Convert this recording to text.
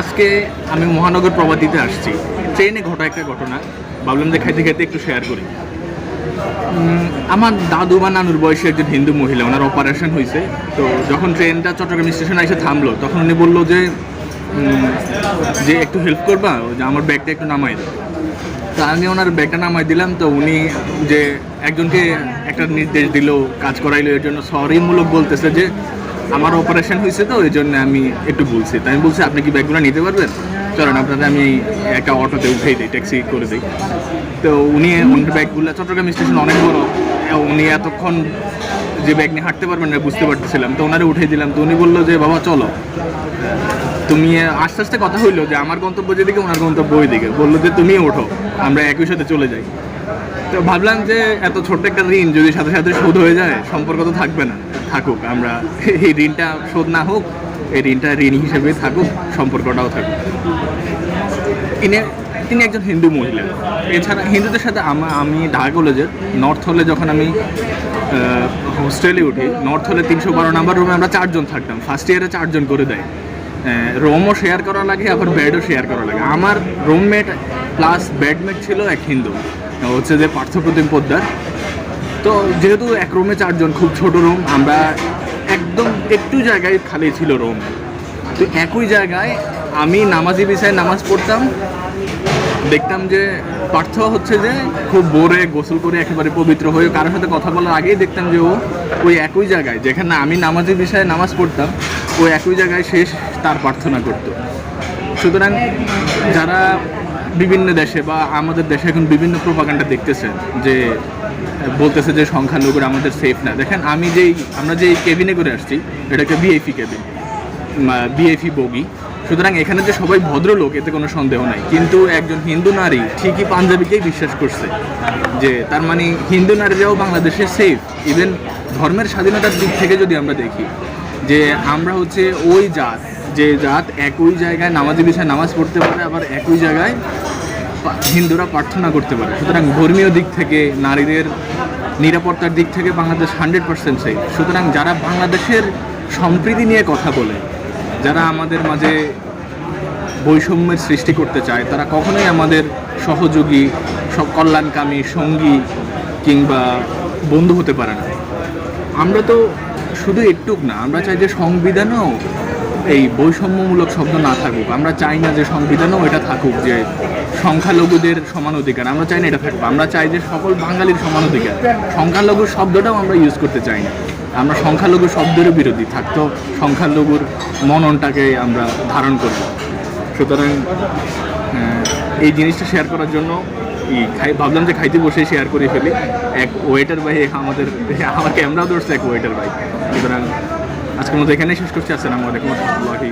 আজকে আমি মহানগর প্রবাদীতে আসছি। ট্রেনে ঘটা একটা ঘটনা, ভাবলাম যে খাইতে খাইতে একটু শেয়ার করি। আমার দাদু বা নানুর বয়সী একজন হিন্দু মহিলা, ওনার অপারেশন হয়েছে তো যখন ট্রেনটা চট্টগ্রাম স্টেশনে এসে থামলো, তখন উনি বলল যে যে একটু হেল্প করবা যে আমার ব্যাগটা একটু নামাই দাও। তা আমি ওনার ব্যাগটা নামাই দিলাম, তো উনি যে একজনকে একটা নির্দেশ দিল, কাজ করাইলো, এর জন্য সরিমূলক বলতেছে যে আমার অপারেশন হয়েছে তো এই জন্য আমি একটু বলছি। তাই আমি বলছি, আপনি কি ব্যাগগুলো নিতে পারবেন? চলেন, আপনাদের আমি একটা অটোতে উঠেই দিই, ট্যাক্সি করে দিই। তো উনি ওনার ব্যাগগুলো, চট্টগ্রাম স্টেশন অনেক বড়। উনি এতক্ষণ যে ব্যাগ নিয়ে হাঁটতে পারবেন না, বুঝতে পারতেছিলাম। তো ওনারে উঠে দিলাম, তো উনি বলল যে, বাবা, চলো। তুমি আস্তে আস্তে কথা হইল যে, আমার গন্তব্য যেদিকে ওনার গন্তব্য ওইদিকে। বলল যে তুমি ওঠো, আমরা একই সাথে চলে যাই। তো ভাবলাম যে এত ছোট্ট একটা ঋণ যদি সাথে সাথে শোধ হয়ে যায়, সম্পর্ক তো থাকবে না। থাকুক, আমরা এই ঋণটা শোধ না হোক, এই ঋণটা ঋণ হিসেবে থাকুক, সম্পর্কটাও থাকুক। তিনি তিনি একজন হিন্দু মহিলা। এছাড়া হিন্দুদের সাথে আমা, আমি ঢাকা কলেজের নর্থ হলে যখন আমি হোস্টেলে উঠি, নর্থ হলে তিনশো বারো নাম্বার রুমে আমরা চারজন থাকতাম। ফার্স্ট ইয়ারে চারজন করে দেয়। রুমও শেয়ার করা লাগে, আবার বেডও শেয়ার করা লাগে। আমার রুমমেট প্লাস বেডমেট ছিল এক হিন্দু। হচ্ছে যে পার্থপ্রতিম পোদ্দার। তো যেহেতু এক রুমে চারজন, খুব ছোট রুম আমরা একদম একটু জায়গায় খালি ছিল রুম তো একই জায়গায় আমি নামাজি বিষয়ে নামাজ পড়তাম। দেখতাম যে পার্থ হচ্ছে যে খুব বোরে গোসল করে একেবারে পবিত্র হয়ে, কারোর সাথে কথা বলার আগেই দেখতাম যে ও ওই একই জায়গায়, যেখানে আমি নামাজি বিষয়ে নামাজ পড়তাম, ওই একই জায়গায় শেষ তার প্রার্থনা করতো। সুতরাং যারা বিভিন্ন দেশে বা আমাদের দেশে এখন বিভিন্ন প্রোপাগান্ডা দেখতেছে যে, বলতেছে যে সংখ্যালঘুরা আমাদের সেফ না। দেখেন, আমি যেই, আমরা যেই কেবিনে করে আসছি এটা একটা বিএফি কেবিন বিএফি বগি সুতরাং এখানে যে সবাই ভদ্রলোক, এতে কোনো সন্দেহ নাই। কিন্তু একজন হিন্দু নারী ঠিকই পাঞ্জাবিকেই বিশ্বাস করছে যে তার মানে হিন্দু নারীরাও বাংলাদেশে সেফ ইভেন ধর্মের স্বাধীনতার দিক থেকে যদি আমরা দেখি, যে আমরা হচ্ছে ওই জাত, যে জাত একই জায়গায় নামাজি বিষয়ে নামাজ পড়তে পারে, আবার একই জায়গায় হিন্দুরা প্রার্থনা করতে পারে। সুতরাং ধর্মীয় দিক থেকে নারীদের নিরাপত্তার দিক থেকে বাংলাদেশ হান্ড্রেড পার্সেন্ট সেফ সুতরাং যারা বাংলাদেশের সম্প্রীতি নিয়ে কথা বলে যারা আমাদের মাঝে বৈষম্যের সৃষ্টি করতে চায়, তারা কখনোই আমাদের সহযোগী কল্যাণকামী, সঙ্গী কিংবা বন্ধু হতে পারে না। আমরা তো শুধু একটুক না, আমরা চাই যে সংবিধানেও এই বৈষম্যমূলক শব্দ না থাকুক, আমরা চাই না যে সংবিধানেও এটা থাকুক, যে সংখ্যালঘুদের সমান অধিকার, আমরা চাই না এটা থাকবে আমরা চাই যে সকল বাঙালির সমান অধিকার। সংখ্যালঘু শব্দটাও আমরা ইউজ করতে চাই না। আমরা সংখ্যালঘু শব্দেরও বিরোধী থাকতো সংখ্যালঘুর মননটাকে আমরা ধারণ করব। সুতরাং এই জিনিসটা শেয়ার করার জন্য খাই, ভাবলাম যে খাইতে বসে শেয়ার করে ফেলি। এক ওয়েটার ভাই আমাদের আমার ক্যামেরা ধরছে এক ওয়েটার ভাই। সুতরাং আজকের মতো এখানেই শেষ করছি। আসসালামু আলাইকুম। রহমতুল্লাহি